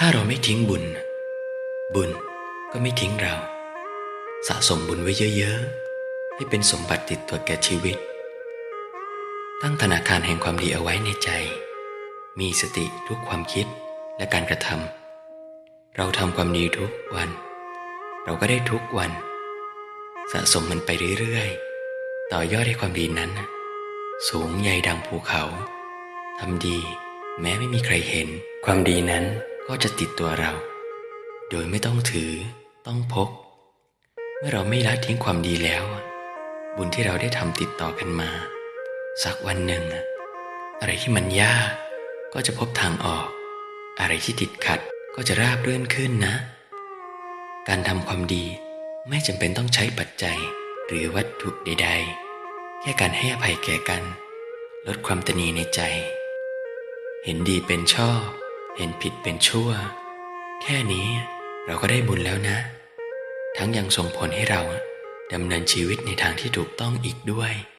ถ้าเราไม่ทิ้งบุญ บุญก็ไม่ทิ้งเรา สะสมบุญไว้เยอะๆ ให้เป็นสมบัติติดตัวแก่ชีวิต ตั้งธนาคารแห่งความดีเอาไว้ในใจ มีสติทุกความคิดและการกระทำเราทำความดีทุกวัน เราก็ได้ทุกวัน สะสมมันไปเรื่อยๆ ต่อยอดให้ความดีนั้น สูงใหญ่ดังภูเขาทำดี แม้ไม่มีใครเห็นความดีนั้น ก็จะติดตัวเรา โดยไม่ต้องถือ ต้องพก เมื่อเราไม่ละทิ้งความดีแล้ว บุญที่เราได้ทำติดต่อกันมา สักวันหนึ่ง อะอะไรที่มันยาก ก็จะพบทางออก อะไรที่ติดขัดก็จะราบรื่นขึ้นนะ การทำความดีไม่จำเป็นต้องใช้ปัจจัยหรือวัตถุใด ๆ แค่การให้อภัยแก่กัน ลดความตนีในใจ เห็นดีเป็นชอบ เห็นผิดเป็นชั่ว แค่นี้เราก็ได้บุญแล้วนะ ทั้งยังส่งผลให้เราดำเนินชีวิตในทางที่ถูกต้องอีกด้วย